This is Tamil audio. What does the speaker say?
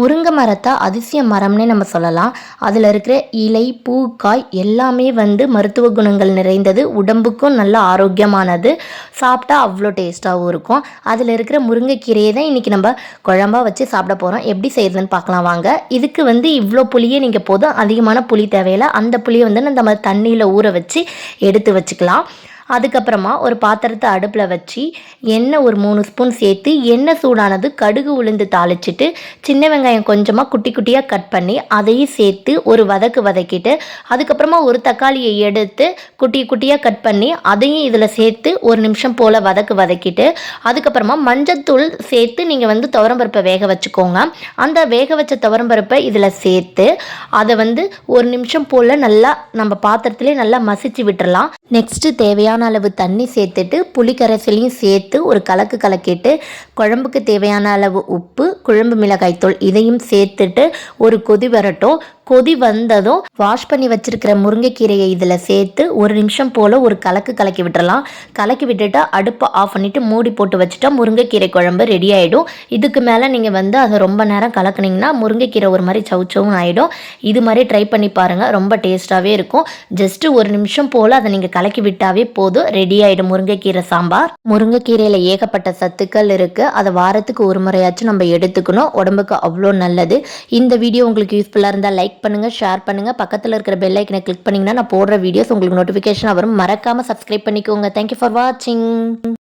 முருங்கை மரத்தை அதிசய மரம்னே நம்ம சொல்லலாம். அதில் இருக்கிற இலை பூ காய் எல்லாமே வந்து மருத்துவ குணங்கள் நிறைந்தது. உடம்புக்கும் நல்ல ஆரோக்கியமானது. சாப்பிட்டா அவ்வளோ டேஸ்ட்டாகவும் இருக்கும். அதில் இருக்கிற முருங்கைக்கீரையை தான் இன்றைக்கி நம்ம குழம்பா வச்சு சாப்பிட போகிறோம் எப்படி செய்யறதுன்னு பார்க்கலாம் வாங்க. இதுக்கு வந்து இவ்வளோ புளியே நீங்கள் போதும். அதிகமான புளி தேவையில்லை. அந்த புளியை வந்து நம்ம தண்ணியில் ஊற வச்சு எடுத்து வச்சுக்கலாம். அதுக்கப்புறமா ஒரு பாத்திரத்தை அடுப்பில் வச்சு எண்ணெய் ஒரு மூணு ஸ்பூன் சேர்த்து எண்ணெய் சூடானது கடுகு உளுந்து தாளிச்சிட்டு சின்ன வெங்காயம் கொஞ்சமாக குட்டி குட்டியாக கட் பண்ணி அதையும் சேர்த்து ஒரு வதக்கு வதக்கிட்டு அதுக்கப்புறமா ஒரு தக்காளியை எடுத்து குட்டி குட்டியாக கட் பண்ணி அதையும் இதில் சேர்த்து ஒரு நிமிஷம் போல் வதக்கு வதக்கிட்டு அதுக்கப்புறமா மஞ்சத்தூள் சேர்த்து நீங்கள் வந்து துவரம்பருப்பை வேக வச்சுக்கோங்க. அந்த வேக வச்ச துவரம்பருப்பை இதில் சேர்த்து அதை வந்து ஒரு நிமிஷம் போல் நல்லா நம்ம பாத்திரத்துலேயே நல்லா மசிச்சு விட்டுறலாம். நெக்ஸ்ட்டு தேவையான அளவு தண்ணி சேர்த்துட்டு புளிக்கரைசலையும் சேர்த்து ஒரு கலக்கு கலக்கிட்டு குழம்புக்கு தேவையான அளவு உப்பு குழம்பு மிளகாய்த்தூள் இதையும் சேர்த்துட்டு ஒரு கொதி வரட்டும். கொதி வந்ததும் வாஷ் பண்ணி வச்சிருக்கிற முருங்கைக்கீரையை இதில் சேர்த்து ஒரு நிமிஷம் போல் ஒரு கலக்கு கலக்கி விட்டுறலாம். கலக்கி விட்டுட்டு அடுப்பை ஆஃப் பண்ணிவிட்டு மூடி போட்டு வச்சுட்டா முருங்கைக்கீரை குழம்பு ரெடி ஆகிடும் இதுக்கு மேலே நீங்கள் வந்து அதை ரொம்ப நேரம் கலக்குனீங்கன்னா முருங்கைக்கீரை ஒரு மாதிரி சவுச்சவும் ஆகிடும் இது மாதிரி ட்ரை பண்ணி பாருங்கள் ரொம்ப டேஸ்ட்டாகவே இருக்கும். ஜஸ்ட்டு ஒரு நிமிஷம் போல் அதை நீங்கள் கலக்கி விட்டாவே போதும். ரெடி ஆகிடும் முருங்கைக்கீரை சாம்பார். முருங்கைக்கீரையில் ஏகப்பட்ட சத்துக்கள் இருக்குது அதை வாரத்துக்கு ஒரு முறையாச்சும் நம்ம எடுத்துக்கணும். உடம்புக்கு அவ்வளோ நல்லது. இந்த வீடியோ உங்களுக்கு யூஸ்ஃபுல்லாக இருந்தால் லைக் லைக் பண்ணுங்கள் ஷேர் பண்ணுங்கள் பக்கத்தில் இருக்கிற பெல் ஐக்கனை கிளிக் பண்ணிங்கன்னா நான் போடுற வீடியோஸ் உங்களுக்கு நோட்டிஃபிகேஷன் வரும். மறக்காமல் சப்ஸ்கிரைப் பண்ணிக்கோங்க. தேங்க்யூ ஃபார் வாட்சிங்